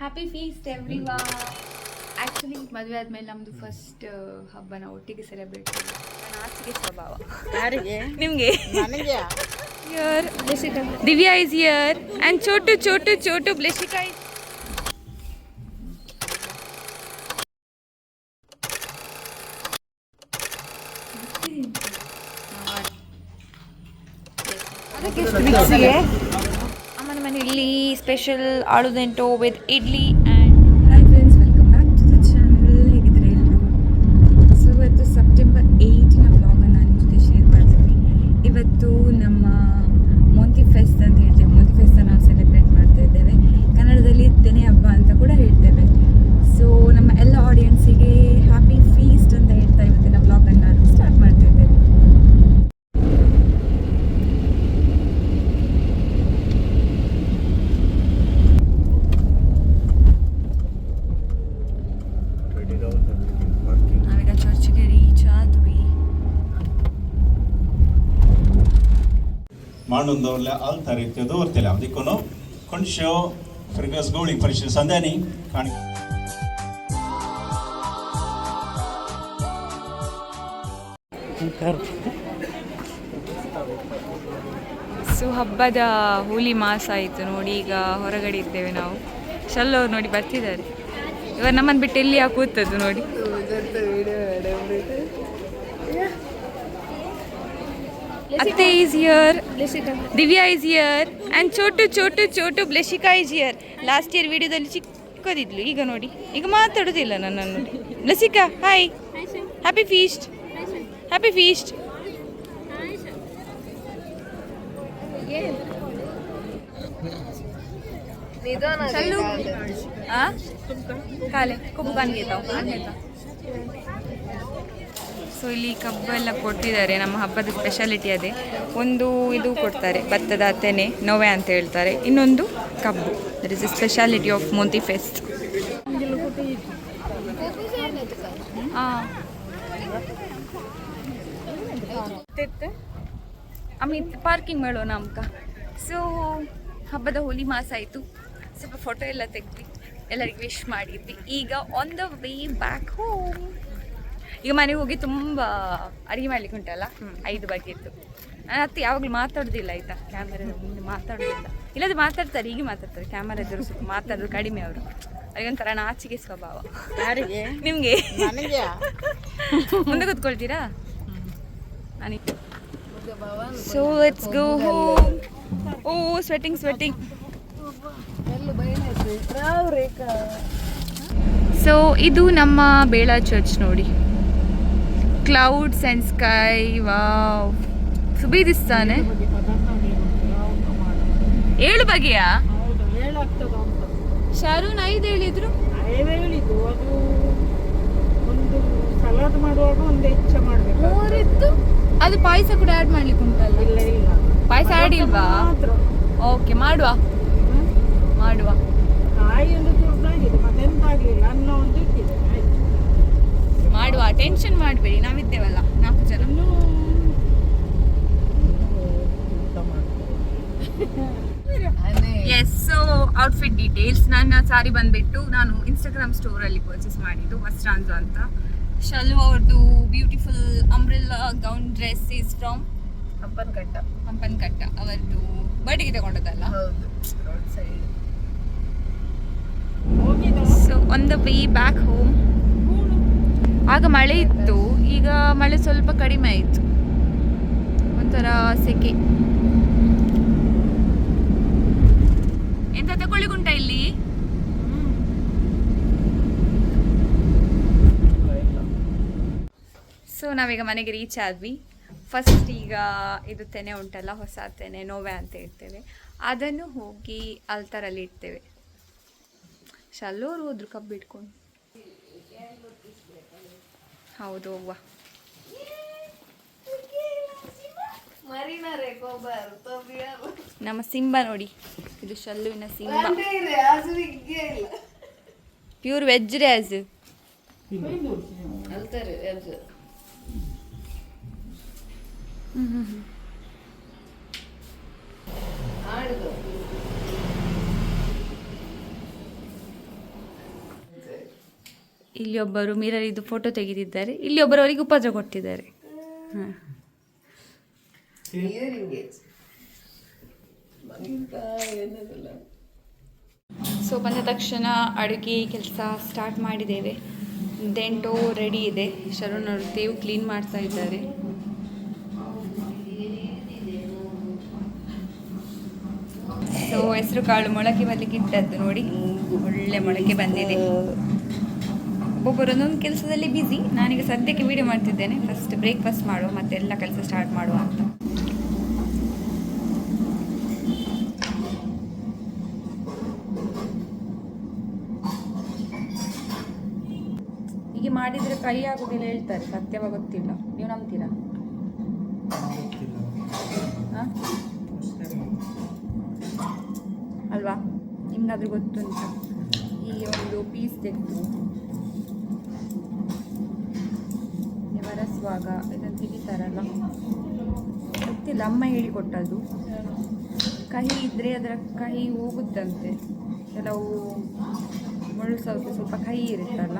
Happy feast every ವಾ actually ಮದುವೆ ಆದಮೇಲೆ ನಮ್ಮದು ಫಸ್ಟ್ ಹಬ್ಬನ ಒಟ್ಟಿಗೆ ಸೆಲೆಬ್ರೇಟ್ ಮಾಡಿ ನನ್ನ ಆಚೆಗೆ ಸ್ವಭಾವ ಯಾರಿಗೆ ನಿಮಗೆ ನನಗೆ here Divya is here and Chotu Chotu Chotu Bleshika is ಅಮ್ಮನ ಮನೆಯಲ್ಲಿ special ಆಳುದೆಂಟು with idli and hi friends welcome back to the channel ಹೇಗಿದ್ದಾರೆ ಎಲ್ಲರೂ ಸೊ ಇವತ್ತು ಸೆಪ್ಟೆಂಬರ್ ಏಯ್ಟಿನ ವ್ಲಾಗನ್ನು ನಿಮ್ಮ ಜೊತೆ ಶೇರ್ ಮಾಡ್ತೀನಿ ಇವತ್ತು ನಮ್ಮ ಮೋಂತಿ ಫೆಸ್ಟ್ ಅಂತ ಹೇಳ್ತೇವೆ ಮೋಂತಿ ಫೆಸ್ಟ್ ನಾವು ಸೆಲೆಬ್ರೇಟ್ ಮಾಡ್ತಾ ಇದ್ದೇವೆ ಕನ್ನಡದಲ್ಲಿ ತೆನೆ ಹಬ್ಬ ಅಂತ ಕೂಡ ಹೇಳ್ತೇವೆ ಸೊ ನಮ್ಮ ಎಲ್ಲ ಆಡಿಯನ್ಸಿಗೆ ಹ್ಯಾಪಿ ಫೀಸ್ಟ್ ಅಂತ ಹೇಳ್ತಾ ಇವತ್ತಿನ ವ್ಲಾಗನ್ನು ನಾನು ಸ್ಟಾರ್ಟ್ ಮಾಡ್ತಾ ಇದ್ದೇವೆ ನಾವೀಗ ಚರ್ಚ್ಗೆ ರೀಚ್ ಆದ್ವಿ ಮಾಡುಂದವರ್ಲೆ ಆಲ್ತಾರೆ ಇರ್ತದೆ ದೋರ್ತಿಲ್ಲ ಅದಕ್ಕೂ ಕೊಂಡ್ಶೋ ಫ್ರಿಗಸ್ ಗೋಳಿ ಪರಿಶೀಲ ಸಂದಾನಿ ಕಾಣಿ ಸೊ ಹಬ್ಬದ ಹೋಲಿ ಮಾಸ ಆಯಿತು ನೋಡಿ ಈಗ ಹೊರಗಡೆ ಇದ್ದೇವೆ ನಾವು. ಶಲ್ಲವ್ರು ನೋಡಿ ಬರ್ತಿದ್ದಾರೆ. ಇವಾಗ ನಮ್ಮನ್ನು ಬಿಟ್ಟು ಎಲ್ಲಿ ಕೂತದ್ದು ನೋಡಿ. Atte is here. Divya is here. And Chotu, Chotu, Chotu, Bleshika is here. Last year ವಿಡಿಯೋದಲ್ಲಿ ಚಿಕ್ಕದಿದ್ಲು ಈಗ ನೋಡಿ ಈಗ ಮಾತಾಡೋದಿಲ್ಲ ನನ್ನ ನೋಡಿ ಲಸಿಕಾ hi happy feast happy feast ಕಾಲೆ ಕುಬ್ಬು ಕಾನ್ಗೆ ತಾವು ಸೊ ಇಲ್ಲಿ ಕಬ್ಬು ಎಲ್ಲ ಕೊಟ್ಟಿದ್ದಾರೆ, ನಮ್ಮ ಹಬ್ಬದ ಸ್ಪೆಷಾಲಿಟಿ ಅದೇ. ಒಂದು ಇದು ಕೊಡ್ತಾರೆ, ಭತ್ತದ ತೆನೆ, ನೋವೆ ಅಂತ ಹೇಳ್ತಾರೆ. ಇನ್ನೊಂದು ಕಬ್ಬು. That is a speciality of Monti fest Amit parking ಮಾಡೋಣ ನಮ್ಕ ಸೊ ಹಬ್ಬದ ಹೋಲಿ ಮಾಸ ಆಯಿತು. ಸ್ವಲ್ಪ ಫೋಟೋ ಎಲ್ಲ ತೆಗ್ದ್ವಿ. ಎಲ್ಲರಿಗೆ ವಿಶ್ ಮಾಡಿದ್ವಿ. ಈಗ on the way back home ಈಗ ಮನೆಗೆ ಹೋಗಿ ತುಂಬ ಅಡುಗೆ ಮಾಡ್ಲಿಕ್ಕೆ ಉಂಟಲ್ಲ? ಐದು ಬಗ್ಗೆ ಇತ್ತು. ನಾನು ಅತ್ತೆ ಯಾವಾಗಲೂ ಮಾತಾಡೋದಿಲ್ಲ ಆಯಿತಾ? ಕ್ಯಾಮರಾದ ಮುಂದೆ ಮಾತಾಡೋದಿಲ್ಲ. ಇಲ್ಲದೆ ಮಾತಾಡ್ತಾರೆ ಹೀಗೆ ಮಾತಾಡ್ತಾರೆ. ಕ್ಯಾಮರಾ ಎದುರು ಸ್ವಲ್ಪ ಮಾತಾಡೋದು ಕಡಿಮೆ ಅವರು. ಅದಕ್ಕೊಂಥರ ನಾಚಿಕೆ ಸ್ವಭಾವ. ಯಾರಿಗೆ? ನಿಮಗೆ? ನನಗೆ ಮುಂದೆ ಕೂತ್ಕೊಳ್ತೀರಾ? ನಾನು so it's go home oh sweating sweating so ಇದು ನಮ್ಮ ಬೇಳ ಚರ್ಚ್ ನೋಡಿ. ಕ್ಲೌಡ್ಸ್ ಅಂಡ್ ಸ್ಕೈ ವಾವ್ ಸುಬೀದಿಸ್ತಾನೆ. ಏಳು ಬಗೆಯ? ಶಾರೂನ್ ಐದು ಹೇಳಿದ್ರು. ಹೇಳಿದ್ದು. ಅದು ಒಂದು ಸಲಾಡ್ ಮಾಡುವಾಗ ಒಂದು ಹೆಚ್ಚ ಮಾಡಬೇಕು. ಮೂರಿತ್ತು. ಅದು ಪಾಯಸ ಕೂಡ ಆ್ಯಡ್ ಮಾಡ್ಲಿಕ್ಕೆ ಉಂಟಲ್ಲ? ಇಲ್ಲ ಇಲ್ಲ. ಪಾಯಸ ಆ್ಯಡ್ ಇಲ್ವಾ? ಮಾತ್ರ. ಓಕೆ ಮಾಡುವ. ಮಾಡುವ. ಕಾಯಿ ಒಂದು ತುರ್ದಾಗಿದೆ ಮತ್ತೆಂತ ಆಗಲಿಲ್ಲ ಅನ್ನ ಒಂದು ಮಾಡುವ ಟೆನ್ಷನ್ ಮಾಡಬೇಡಿ ನಾವಿದ್ದೇವಲ್ಲ ನಾಲ್ಕು ಜನ. ಎಸ್ ಸೊ ಔಟ್ಫಿಟ್ ಡೀಟೇಲ್ಸ್ ನನ್ನ ಸಾರಿ ಬಂದ್ಬಿಟ್ಟು ನಾನು ಇನ್ಸ್ಟಾಗ್ರಾಮ್ ಸ್ಟೋರಲ್ಲಿ ಪರ್ಚೇಸ್ ಮಾಡಿದ್ದು ವಸ್ತ್ರಾಂಜು ಅಂತ. ಶಲ್ವ ಅವ್ರದ್ದು beautiful umbrella gown dress is from Hampankatta ಅವರದ್ದು ಬಡಿಗೆ ತಗೊಂಡದಲ್ಲ so on the way back home ಆಗ ಮಳೆ ಇತ್ತು, ಈಗ ಮಳೆ ಸ್ವಲ್ಪ ಕಡಿಮೆ ಆಯಿತು. ಒಂಥರ ಸೆಕೆ. ಎಂತ ತಗೊಳ್ಳಿಗುಂಟ ಇಲ್ಲಿ? ಸೊ ನಾವೀಗ ಮನೆಗೆ ರೀಚ್ ಆದ್ವಿ. ಫಸ್ಟ್ ಈಗ ಇದು ತೆನೆ ಉಂಟಲ್ಲ, ಹೊಸ ತೆನೆ, ನೋವೆ ಅಂತ ಇರ್ತೇವೆ ಅದನ್ನು ಹೋಗಿ ಅಲ್ತರಲ್ಲಿ ಇಡ್ತೇವೆ. ಶಲ್ಲೋರು ಹೋದ್ರು ಕಬ್ಬು ಇಟ್ಕೊಂಡು. ಹೌದು ಹೋಗುವ ನಮ್ಮ ಸಿಂಬ ನೋಡಿ ಇದು ಶಲ್ಲುವಿನ ಸಿಂಬ. ಪ್ಯೂರ್ ವೆಜ್ ರ್ಯಾಸ್ ಇಲ್ಲಿ ಒಬ್ಬರು ಮಿರರ್ ಇದು ಫೋಟೋ ತೆಗೆದಿದ್ದಾರೆ. ಇಲ್ಲಿ ಒಬ್ಬರು ಅವರಿಗೆ ಉಪದ್ರ ಕೊಟ್ಟಿದ್ದಾರೆ. ಸೊ ಬಂದ ತಕ್ಷಣ ಅಡುಗೆ ಕೆಲಸ ಸ್ಟಾರ್ಟ್ ಮಾಡಿದ್ದೇವೆ. ದೆಂಟು ರೆಡಿ ಇದೆ. ಶರಣ್ ಅವರು ತೇವು ಕ್ಲೀನ್ ಮಾಡ್ತಾ ಇದ್ದಾರೆ. ಸೊ ಹೆಸರು ಕಾಳು ಮೊಳಕೆ ಬರ್ಲಿಕ್ಕೆ ನೋಡಿ. ಒಳ್ಳೆ ಮೊಳಕೆ ಬಂದಿದೆ. ಒಬ್ಬೊಬ್ಬರು ಒಂದೊಂದು ಕೆಲಸದಲ್ಲಿ ಬ್ಯುಸಿ ನಾನೀಗ ಸದ್ಯಕ್ಕೆ ವಿಡಿಯೋ ಮಾಡ್ತಿದ್ದೇನೆ. ಫಸ್ಟ್ ಬ್ರೇಕ್ಫಾಸ್ಟ್ ಮಾಡುವ ಮತ್ತೆ ಎಲ್ಲ ಕೆಲಸ ಸ್ಟಾರ್ಟ್ ಮಾಡುವ ಅಂತ. ಹೀಗೆ ಮಾಡಿದರೆ ಕೈ ಆಗೋದಿಲ್ಲ ಹೇಳ್ತಾರೆ. ಸತ್ಯವ ಗೊತ್ತಿಲ್ಲ. ನೀವು ನಂಬ್ತೀರಾ? ಅಲ್ವಾ? ನಿಮ್ಗಾದ್ರೂ ಗೊತ್ತುಂಟು. ಈ ಒಂದು ಪೀಸ್ ತೆಗೆದು. ಒರೆಸುವಾಗ ಇದನ್ನು ತೆಗಿತಾರಲ್ಲ? ಗೊತ್ತಿಲ್ಲ, ಅಮ್ಮ ಹೇಳಿಕೊಟ್ಟದ್ದು. ಕಹಿ ಇದ್ದರೆ ಅದರ ಕಹಿ ಹೋಗುತ್ತಂತೆ. ಕೆಲವು ಮುಳ್ಳು ಸೌತೆ ಸ್ವಲ್ಪ ಕಹಿ ಇರುತ್ತಲ್ಲ?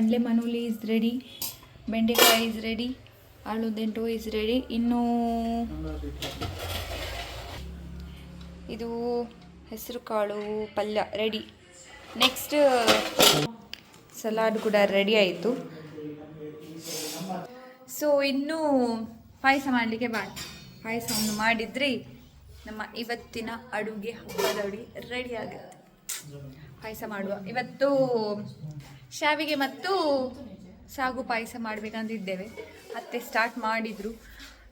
ಕಡಲೆ ಮನೂಲಿ ಇಸ್ ರೆಡಿ ಬೆಂಡೆಕಾಯಿ ಇಸ್ ರೆಡಿ ಆಲೂದೆಂಟು ಇಸ್ ರೆಡಿ ಇನ್ನು ಇದು ಹೆಸರು ಕಾಳು ಪಲ್ಯ ರೆಡಿ ನೆಕ್ಸ್ಟ್ ಸಲಾಡ್ ಕೂಡ ರೆಡಿ ಆಯಿತು. ಸೊ ಇನ್ನು ಪಾಯಸ ಮಾಡಲಿಕ್ಕೆ ಬಾ ಪಾಯಸವನ್ನು ಮಾಡಿದರೆ ನಮ್ಮ ಇವತ್ತಿನ ಅಡುಗೆ ಹಬ್ಬದ ಅಡುಗೆ ರೆಡಿ ಆಗುತ್ತೆ. ಪಾಯಸ ಮಾಡುವ. ಇವತ್ತು ಶಾವಿಗೆ ಮತ್ತು ಸಾಗು ಪಾಯಸ ಮಾಡಬೇಕಂತಿದ್ದೇವೆ ಅತ್ತೆ ಸ್ಟಾರ್ಟ್ ಮಾಡಿದರು.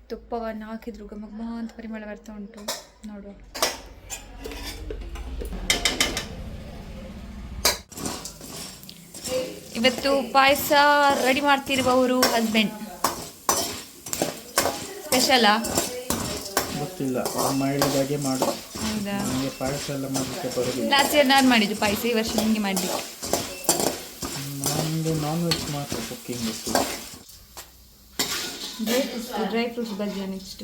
ತುಪ್ಪವನ್ನು ಹಾಕಿದ್ರು. ಗಮಗಮ ಅಂತ ಪರಿಮಳ ಬರ್ತಾ ಉಂಟು. ನೋಡುವ. ಇವತ್ತು ಪಾಯಸ ರೆಡಿ ಮಾಡ್ತಿರುವವರು ಹಸ್ಬೆಂಡ್ ಸ್ಪೆಷಲಾ ಗೊತ್ತಿಲ್ಲ. ಹೇಳಿದಾಗೆ ಮಾಡು. ಹೌದಾ? ನನಗೆ ಪಾಯಸ ಎಲ್ಲ ಮಾಡಲಿಕ್ಕೆ ಬರೋದಿಲ್ಲ. ಲಾಸ್ಟ್ ಇಯರ್ ನಾನು ಮಾಡಿದ್ದು ಪಾಯಸ ಈ ವರ್ಷ ನಿಮಗೆ ಮಾಡಲಿಕ್ಕೆ. ನನಗೆ ನಾನ್ ವೆಜ್ ಮಾತ್ರ ಕುಕ್ಕಿಂಗ್ ಗೊತ್ತು ಡ್ರೈ ಫ್ರೂಟ್ಸ್ ಡ್ರೈ ಫ್ರೂಟ್ಸ್ ಬಜ್ಜಿ ನೆಕ್ಸ್ಟ್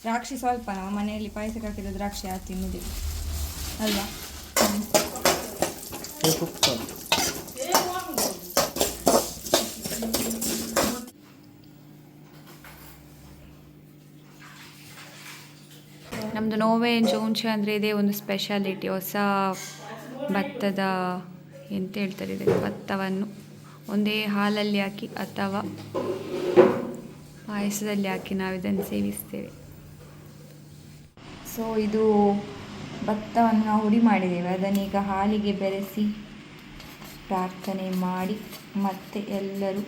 ದ್ರಾಕ್ಷಿ ಸ್ವಲ್ಪ ನಾವು ಮನೆಯಲ್ಲಿ ಪಾಯಸಕ್ಕೆ ಹಾಕಿದ ದ್ರಾಕ್ಷಿ ಯಾರು ತಿನ್ನುವುದಿಲ್ಲ ಅಲ್ವಾ? ನಮ್ದು ನಮ್ಮದು ನೋವೆ ಜೋನ್ಶೆ ಅಂದರೆ ಇದೇ ಒಂದು ಸ್ಪೆಷಾಲಿಟಿ ಹೊಸ ಭತ್ತದ ಎಂತ ಹೇಳ್ತಾರೆ ಇದಕ್ಕೆ? ಭತ್ತವನ್ನು ಒಂದೇ ಹಾಲಲ್ಲಿ ಹಾಕಿ ಅಥವಾ ಪಾಯಸದಲ್ಲಿ ಹಾಕಿ ನಾವು ಇದನ್ನು ಸೇವಿಸ್ತೇವೆ. ಸೊ ಇದು ಭತ್ತವನ್ನು ನಾವು ಹುಡಿ ಮಾಡಿದ್ದೇವೆ. ಅದನ್ನೀಗ ಹಾಲಿಗೆ ಬೆರೆಸಿ ಪ್ರಾರ್ಥನೆ ಮಾಡಿ ಮತ್ತೆ ಎಲ್ಲರೂ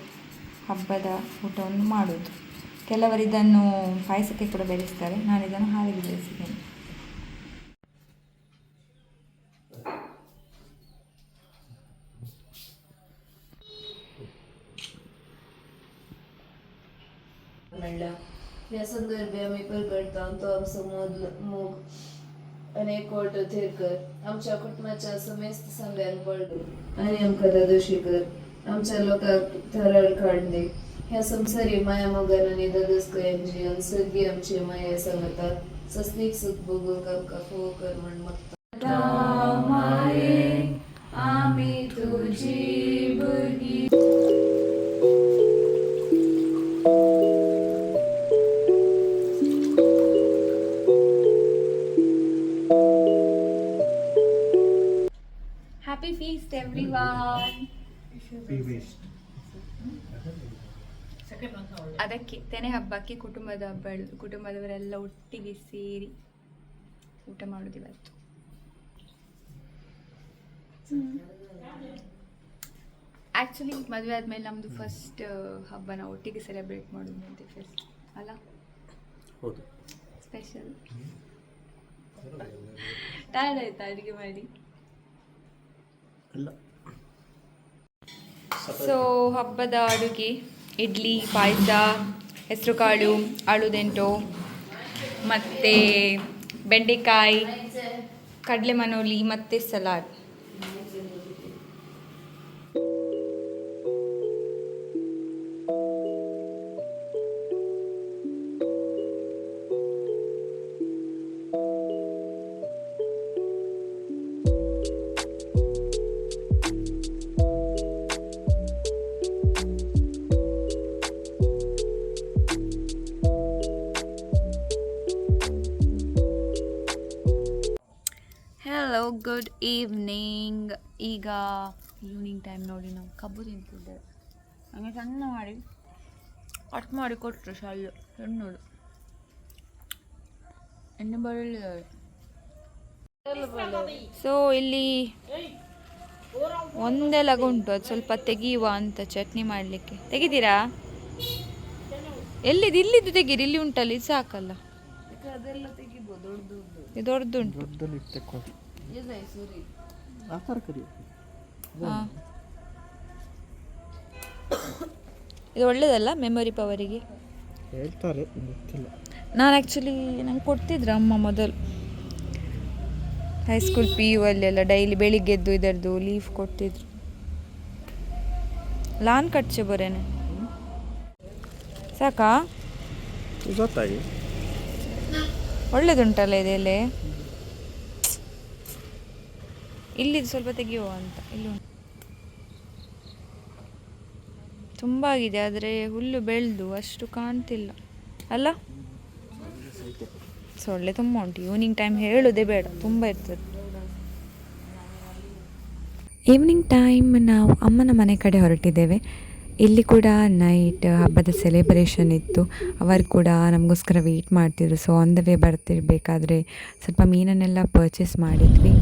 ಹಬ್ಬದ ಊಟವನ್ನು ಮಾಡೋದು ಕೆಲವರು ಇದನ್ನು ಪಾಯಸಕ್ಕೆ ಕೂಡ ಬೆರೆಸ್ತಾರೆ. ನಾನು ಇದನ್ನು ಹಾಲಿಗೆ ಬೆರೆಸಿದ್ದೇನೆ. म्हणला या संदर्भे आम्ही प्रकटतो तो आमचं मोद मोग अनेक कोट कोर्ट थिरकर आमच्या कुटुंबाच्या समेस्त सांगायला पडलो आणि आमका दादोशी कर. आमच्या लोकांक थरळ काढले ह्या संसारी माया मोगन आणि ददस्क यांची आणि सगळी आमची माया सांगतात. सस्निक सुख भोगूक आमका फो कर म्हण मागतात. आम्ही तुझी ಅದಕ್ಕೆ ತೆನೆ ಹಬ್ಬಕ್ಕೆ ಕುಟುಂಬದ ಹಬ್ಬ ಕುಟುಂಬದವರೆಲ್ಲ ಒಟ್ಟಿಗೆ ಸೇರಿ ಊಟ ಮಾಡೋದು ಇವತ್ತು. ಆ್ಯಕ್ಚುಲಿ ಮದುವೆ ಆದಮೇಲೆ ನಮ್ಮದು ಫಸ್ಟ್ ಹಬ್ಬನ ಒಟ್ಟಿಗೆ ಸೆಲೆಬ್ರೇಟ್ ಮಾಡೋದು ಅಂತ ಫಸ್ಟ್ ಅಲ್ಲ? ಹೌದು. ಸ್ಪೆಷಲ್ ಟೈರ್ಡ್ ಆಯ್ತಾ ಅಡುಗೆ ಮಾಡಿ? ಇಲ್ಲ. ಸೊ ಹಬ್ಬದ ಅಡುಗೆ ಇಡ್ಲಿ ಪಾಯಸ ಹೆಸರುಕಾಳು ಆಳುದೆಂಟು ಮತ್ತು ಬೆಂಡೆಕಾಯಿ ಕಡಲೆ ಮನೋಲಿ ಮತ್ತು ಸಲಾಡ್. ಗುಡ್ ಈವ್ನಿಂಗ್ ಈಗ ಈವ್ನಿಂಗ್ ಟೈಮ್ ನೋಡಿ ನಾವು ಕಬ್ಬು ತಿಂತಿದ್ದೇವೆ ನನಗೆ ಸಣ್ಣ ಮಾಡಿ ಕಟ್ ಮಾಡಿ ಕೊಟ್ಟರು ಶಾಲು ಸಣ್ಣದು ಎಣ್ಣೆ ಬರಲಿದ್ದಾರೆ ಸೊ ಇಲ್ಲಿ ಒಂದೇ ಲಗ ಉಂಟು ಅದು ಸ್ವಲ್ಪ ತೆಗೆಯುವ ಅಂತ ಚಟ್ನಿ ಮಾಡಲಿಕ್ಕೆ. ತೆಗಿತೀರಾ ಎಲ್ಲಿದ್ದು ಇಲ್ಲಿದ್ದು ತೆಗೀರಿ ಇಲ್ಲಿ ಉಂಟಲ್ಲ ಇದು ಸಾಕಲ್ಲ. ಇದು ದೊಡ್ಡದುಂಟು. ಇದು ಒಳ್ಳೇದಲ್ಲ ಮೆಮೊರಿ ಪವರಿಗೆ ಹೇಳ್ತಾರೆ ಗೊತ್ತಿಲ್ಲ. ನಾನು ಆ್ಯಕ್ಚುಲಿ ನಂಗೆ ಕೊಡ್ತಿದ್ರು ಅಮ್ಮ ಮೊದಲು. ಹೈಸ್ಕೂಲ್ ಪಿ ಯು ಅಲ್ಲೆಲ್ಲ ಡೈಲಿ ಬೆಳಿಗ್ಗೆದ್ದು ಇದರದ್ದು ಲೀವ್ ಕೊಡ್ತಿದ್ರು. ಲಾನ್ ಕಟ್ಚೆ ಬರೇನೆ. ಸಾಕಾ? ಗೊತ್ತಾಗಿ. ಒಳ್ಳೇದುಂಟಲ್ಲ ಇದೆಲೆ ಇಲ್ಲಿದ್ದು ಸ್ವಲ್ಪ ತೆಗೆಯುವ ಅಂತ. ಇಲ್ಲಿ ತುಂಬ ಆಗಿದೆ, ಆದರೆ ಹುಲ್ಲು ಬೆಳೆದು ಅಷ್ಟು ಕಾಣ್ತಿಲ್ಲ. ಅಲ್ಲ? ಸೊಳ್ಳೆ ತುಂಬ ಉಂಟು. ಈವ್ನಿಂಗ್ ಟೈಮ್ ಹೇಳೋದೇ ಬೇಡ, ತುಂಬ ಇರ್ತದೆ. ಈವ್ನಿಂಗ್ ಟೈಮ್ ನಾವು ಅಮ್ಮನ ಮನೆ ಕಡೆ ಹೊರಟಿದ್ದೇವೆ. ಇಲ್ಲಿ ಕೂಡ ನೈಟ್ ಹಬ್ಬದ ಸೆಲೆಬ್ರೇಷನ್ ಇತ್ತು. ಅವರು ಕೂಡ ನಮಗೋಸ್ಕರ ವೆಯ್ಟ್ ಮಾಡ್ತಿದ್ರು. ಸೊ ಆನ್ ದ ವೇ ಬರ್ತಿರ್ಬೇಕಾದ್ರೆ ಸ್ವಲ್ಪ ಮೀನನ್ನೆಲ್ಲ ಪರ್ಚೇಸ್ ಮಾಡಿದ್ವಿ.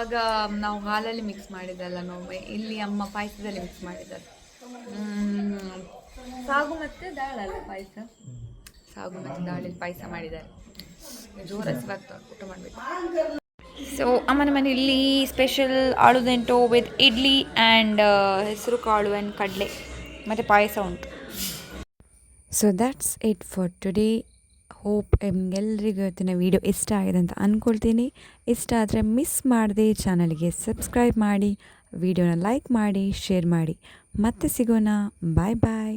ಆಗ ನಾವು ಹಾಲಲ್ಲಿ ಮಿಕ್ಸ್ ಮಾಡಿದ್ದಲ್ಲ ನೋವೆ. ಇಲ್ಲಿ ಅಮ್ಮ ಪಾಯಸದಲ್ಲಿ ಮಿಕ್ಸ್ ಮಾಡಿದ್ದಾರೆ. ಸಾಗು ಮತ್ತು ದಾಳಲ್ಲ ಪಾಯಸ? ಸಾಗು ಮತ್ತೆ ದಾಳಲ್ಲಿ ಪಾಯಸ ಮಾಡಿದ್ದಾರೆ. ಜೋರ ಹಸಿವಾಗ್ತದೆ ಊಟ ಮಾಡಬೇಕು. ಸೊ ಅಮ್ಮನ ಮನೆಯಲ್ಲಿ ಸ್ಪೆಷಲ್ ಆಳುದೆಂಟು ವಿತ್ ಇಡ್ಲಿ ಆ್ಯಂಡ್ ಹೆಸರು ಕಾಳು ಆ್ಯಂಡ್ ಕಡಲೆ. ಮತ್ತು ಪಾಯಸ ಉಂಟು. So that's it for today hope ನಿಮಗೆಲ್ಲರಿಗೂ ಇವತ್ತಿನ ವೀಡಿಯೋ ಇಷ್ಟ ಆಗಿದೆ ಅಂತ ಅಂದ್ಕೊಳ್ತೀನಿ ಇಷ್ಟ ಆದರೆ ಮಿಸ್ ಮಾಡದೆ ಚಾನಲ್ಗೆ ಸಬ್ಸ್ಕ್ರೈಬ್ ಮಾಡಿ, ವಿಡಿಯೋನ ಲೈಕ್ ಮಾಡಿ, ಶೇರ್ ಮಾಡಿ. ಮತ್ತೆ ಸಿಗೋಣ. ಬಾಯ್ ಬಾಯ್.